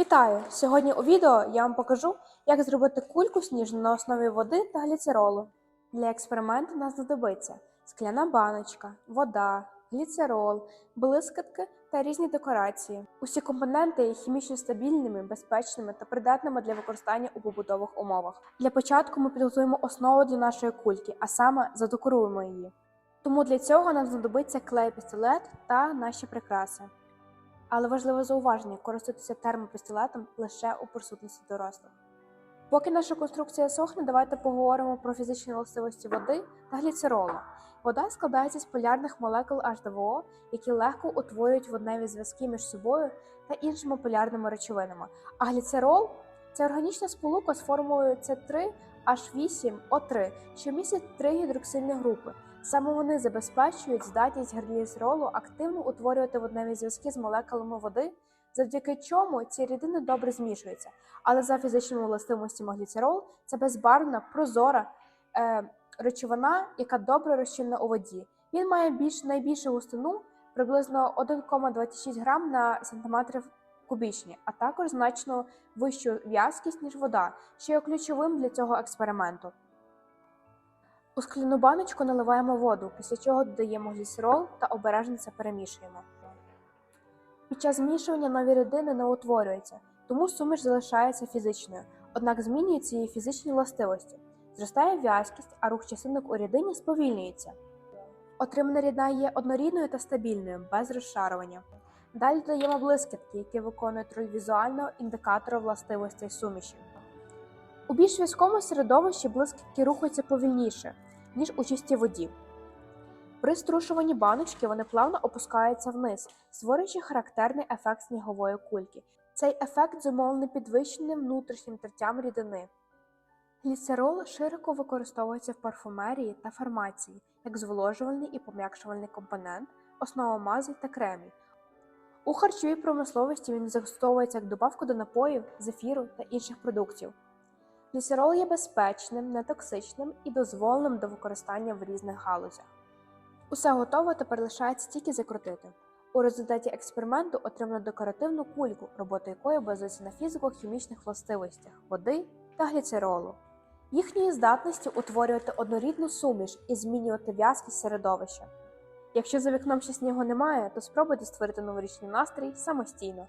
Вітаю! Сьогодні у відео я вам покажу, як зробити кульку сніжну на основі води та гліцеролу. Для експерименту нам знадобиться скляна баночка, вода, гліцерол, блискітки та різні декорації. Усі компоненти є хімічно стабільними, безпечними та придатними для використання у побутових умовах. Для початку ми підготуємо основу для нашої кульки, а саме задекоруємо її. Тому для цього нам знадобиться клей пістолет та наші прикраси. Але важливе зауваження користуватися термопістолетом лише у присутності дорослих. Поки наша конструкція сохне, давайте поговоримо про фізичні властивості води та гліцеролу. Вода складається з полярних молекул H2O, які легко утворюють водневі зв'язки між собою та іншими полярними речовинами. А гліцерол це органічна сполука з формулою С3H8O3, що містить три гідроксильні групи. Саме вони забезпечують здатність гліцеролу активно утворювати водневі зв'язки з молекулами води, завдяки чому ці рідини добре змішуються. Але за фізичними властивостями гліцерол це безбарвна, прозора е, речовина, яка добре розчинна у воді. Він має більш найбільшу густину приблизно 1,26 грам на сантиметр кубічні, а також значно вищу в'язкість, ніж вода, що є ключовим для цього експерименту. У скляну баночку наливаємо воду, після чого додаємо гліцерол та обережно це перемішуємо. Під час змішування нові рідини не утворюються, тому суміш залишається фізичною, однак змінюються її фізичні властивості. Зростає в'язкість, а рух частинок у рідині сповільнюється. Отримана рідина є однорідною та стабільною, без розшарування. Далі додаємо блискітки, які виконують роль візуального індикатора властивостей суміші. У більш в'язкому середовищі блискітки рухаються повільніше, ніж у чистій воді. При струшуванні баночки вони плавно опускаються вниз, створюючи характерний ефект снігової кульки. Цей ефект зумовлений підвищеним внутрішнім тертям рідини. Гліцерол широко використовується в парфумерії та фармації як зволожувальний і пом'якшувальний компонент, основа мазей та кремів. У харчовій промисловості він застосовується як добавка до напоїв, зефіру та інших продуктів. Гліцерол є безпечним, нетоксичним і дозволеним до використання в різних галузях. Усе готово, тепер лишається тільки закрутити. У результаті експерименту отримано декоративну кульку, робота якої базується на фізико-хімічних властивостях води та гліцеролу, їхньої здатності утворювати однорідну суміш і змінювати в'язкість середовища. Якщо за вікном ще снігу немає, то спробуйте створити новорічний настрій самостійно.